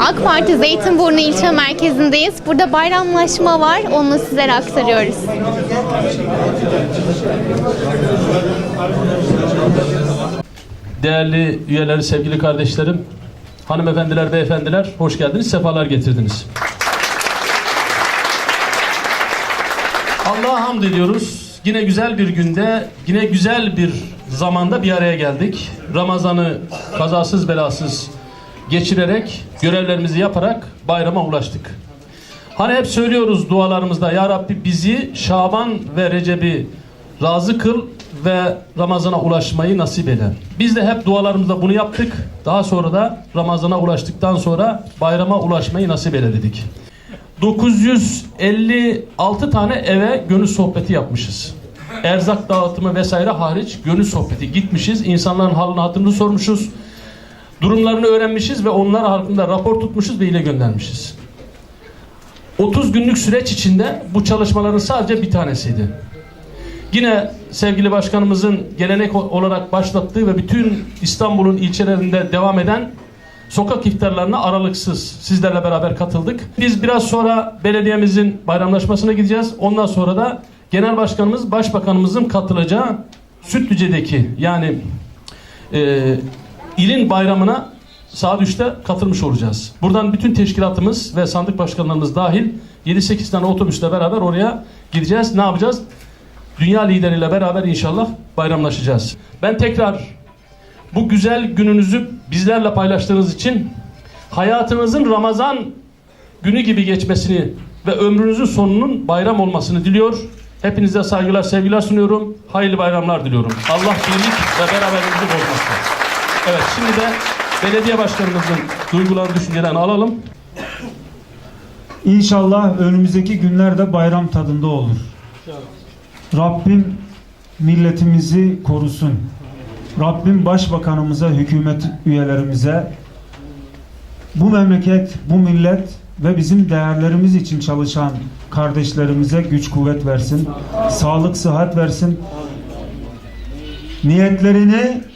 AK Parti Zeytinburnu ilçe merkezindeyiz. Burada bayramlaşma var. Onu sizlere aktarıyoruz. Değerli üyeleri, sevgili kardeşlerim, hanımefendiler, beyefendiler, hoş geldiniz, sefalar getirdiniz. Allah'a hamd ediyoruz. Yine güzel bir günde, yine güzel bir zamanda bir araya geldik. Ramazan'ı kazasız belasız geçirerek, görevlerimizi yaparak bayrama ulaştık. Hani hep söylüyoruz dualarımızda Ya Rabbi bizi Şaban ve Recep'i razı kıl ve Ramazan'a ulaşmayı nasip eyle. Biz de hep dualarımızda bunu yaptık. Daha sonra da Ramazan'a ulaştıktan sonra bayrama ulaşmayı nasip eyle dedik. 956 tane eve gönül sohbeti yapmışız. Erzak dağıtımı vesaire hariç gönül sohbeti gitmişiz. İnsanların halini hatırını sormuşuz. Durumlarını öğrenmişiz ve onlar hakkında rapor tutmuşuz ve ile göndermişiz. 30 günlük süreç içinde bu çalışmaların sadece bir tanesiydi. Yine sevgili başkanımızın gelenek olarak başlattığı ve bütün İstanbul'un ilçelerinde devam eden sokak iftarlarına aralıksız sizlerle beraber katıldık. Biz biraz sonra belediyemizin bayramlaşmasına gideceğiz. Ondan sonra da genel başkanımız, başbakanımızın katılacağı Sütlüce'deki yani e, ilin bayramına saat 3'te katılmış olacağız. Buradan bütün teşkilatımız ve sandık başkanlarımız dahil 7-8 tane otobüsle beraber oraya gideceğiz. Ne yapacağız? Dünya lideriyle beraber inşallah bayramlaşacağız. Ben tekrar bu güzel gününüzü bizlerle paylaştığınız için hayatınızın Ramazan günü gibi geçmesini ve ömrünüzün sonunun bayram olmasını diliyor. Hepinize saygılar, sevgiler sunuyorum. Hayırlı bayramlar diliyorum. Allah birlik ve beraberliğimizi bozmasın. Evet şimdi de belediye başkanımızın duyguları, düşüncelerini alalım. İnşallah önümüzdeki günlerde bayram tadında olur. Rabbim milletimizi korusun. Rabbim başbakanımıza, hükümet üyelerimize, bu memleket, bu millet ve bizim değerlerimiz için çalışan kardeşlerimize güç kuvvet versin. Sağlık, sıhhat versin. Niyetlerini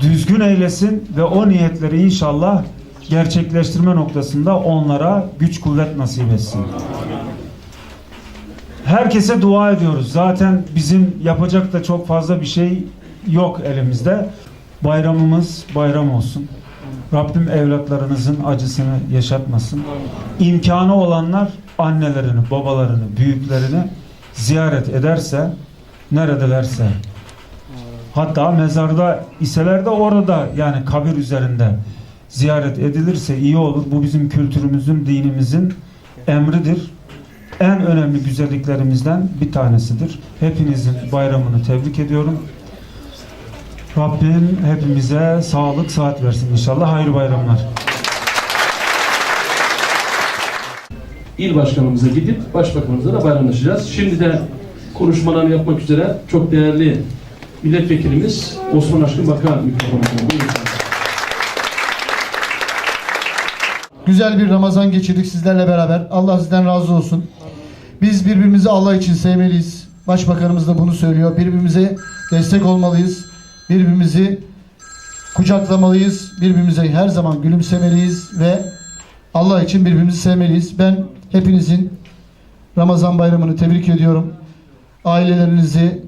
düzgün eylesin ve o niyetleri inşallah gerçekleştirme noktasında onlara güç kuvvet nasip etsin. Herkese dua ediyoruz. Zaten bizim yapacak da çok fazla bir şey yok elimizde. Bayramımız bayram olsun. Rabbim evlatlarınızın acısını yaşatmasın. İmkanı olanlar annelerini, babalarını, büyüklerini ziyaret ederse, neredelerse, hatta mezarda iseler de orada yani kabir üzerinde ziyaret edilirse iyi olur. Bu bizim kültürümüzün, dinimizin emridir. En önemli güzelliklerimizden bir tanesidir. Hepinizin bayramını tebrik ediyorum. Rabbim hepimize sağlık, saat versin inşallah. Hayırlı bayramlar. İl başkanımıza gidip başbakanımıza da bayramlaşacağız. Şimdi de konuşmalarını yapmak üzere çok değerli milletvekilimiz Osman Aşkın Bakan mikrofonunu buyurun. Güzel bir Ramazan geçirdik sizlerle beraber. Allah sizden razı olsun. Biz birbirimizi Allah için sevmeliyiz. Başbakanımız da bunu söylüyor. Birbirimize destek olmalıyız. Birbirimizi kucaklamalıyız. Birbirimize her zaman gülümsemeliyiz ve Allah için birbirimizi sevmeliyiz. Ben hepinizin Ramazan bayramını tebrik ediyorum. Ailelerinizi,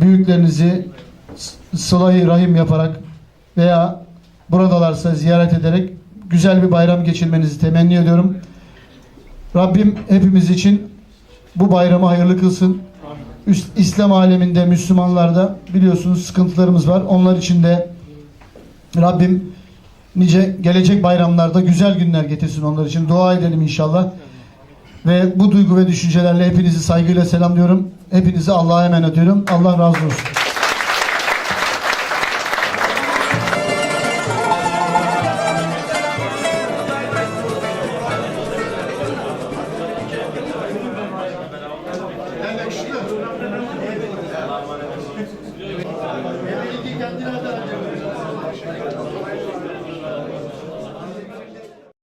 büyüklerinizi s- sıla-i rahim yaparak veya buradalarsa ziyaret ederek güzel bir bayram geçirmenizi temenni ediyorum. Rabbim hepimiz için bu bayramı hayırlı kılsın. İslam aleminde, Müslümanlarda biliyorsunuz sıkıntılarımız var. Onlar için de Rabbim nice gelecek bayramlarda güzel günler getirsin onlar için. Dua edelim inşallah. Ve bu duygu ve düşüncelerle hepinizi saygıyla selamlıyorum. Hepinizi Allah'a emanet ediyorum. Allah razı olsun.